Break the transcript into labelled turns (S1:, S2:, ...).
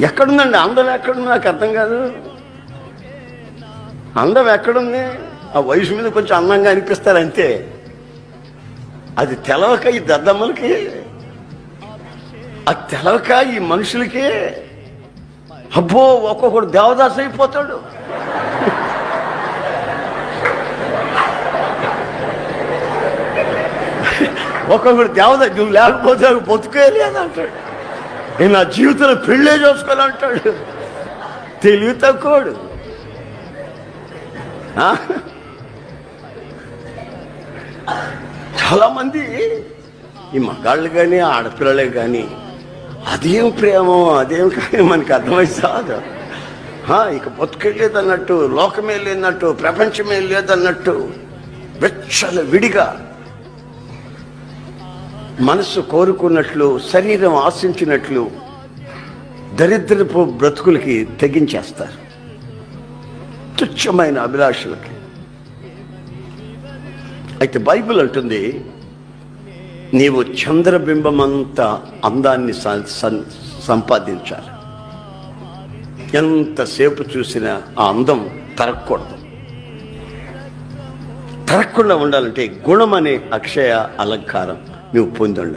S1: ఎక్కడుందండి? అందం ఎక్కడుంది? నాకు అర్థం కాదు. అందం ఎక్కడుంది? ఆ వయసు మీద కొంచెం అందంగా అనిపిస్తారు అంతే. అది తెలవక ఈ దద్దమ్మలకి అది తెలవక ఈ మనుషులకి అబ్బో ఒక్కొక్కడు దేవదాసు అయిపోతాడు. ఒక్కొక్కడు దేవదాసు నువ్వు లేకపోతే నాకు అంటాడు. నేను నా జీవితంలో పెళ్ళే చేసుకోవాలంటాడు. తెలివి తక్కువడు చాలామంది ఈ మగాళ్ళు కానీ ఆడపిల్లలే కానీ అదేం ప్రేమ అదేం కానీ మనకి అర్థమై సాదు ఆ, ఇక బతుకెళ్ళేదన్నట్టు లోకమే లేదన్నట్టు ప్రపంచమే లేదన్నట్టు వెచ్చల విడిగా మనసు కోరుకున్నట్లు శరీరం ఆశించినట్లు దరిద్రపు బ్రతుకులకి తెగించేస్తారు. తుచ్చమైన అభిలాషలకి. అయితే బైబిల్ అంటుంది నీవు చంద్రబింబమంత అందాన్ని సంపాదించాలి. ఎంతసేపు చూసినా ఆ అందం తరగకూడదు. తరగకుండా ఉండాలంటే గుణం అనే అక్షయ అలంకారం. 没有碰到人